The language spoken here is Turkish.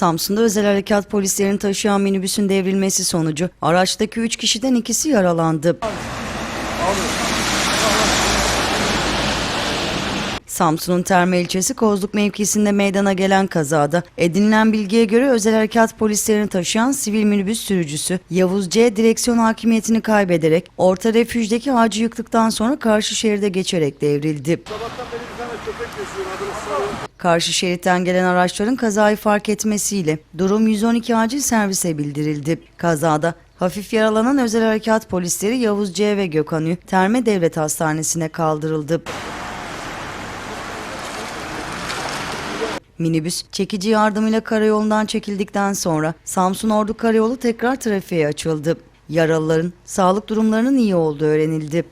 Samsun'da özel harekat polislerini taşıyan minibüsün devrilmesi sonucu araçtaki 3 kişiden ikisi yaralandı. Samsun'un Terme ilçesi Kozluk mevkisinde meydana gelen kazada edinilen bilgiye göre özel harekat polislerini taşıyan sivil minibüs sürücüsü Yavuz C. direksiyon hakimiyetini kaybederek orta refüjdeki ağacı yıktıktan sonra karşı şeride geçerek devrildi. Karşı şeritten gelen araçların kazayı fark etmesiyle durum 112 acil servise bildirildi. Kazada hafif yaralanan özel harekat polisleri Yavuz C. ve Gökhan Ü. Terme Devlet Hastanesi'ne kaldırıldı. Minibüs çekici yardımıyla karayolundan çekildikten sonra Samsun Ordu Karayolu tekrar trafiğe açıldı. Yaralıların sağlık durumlarının iyi olduğu öğrenildi.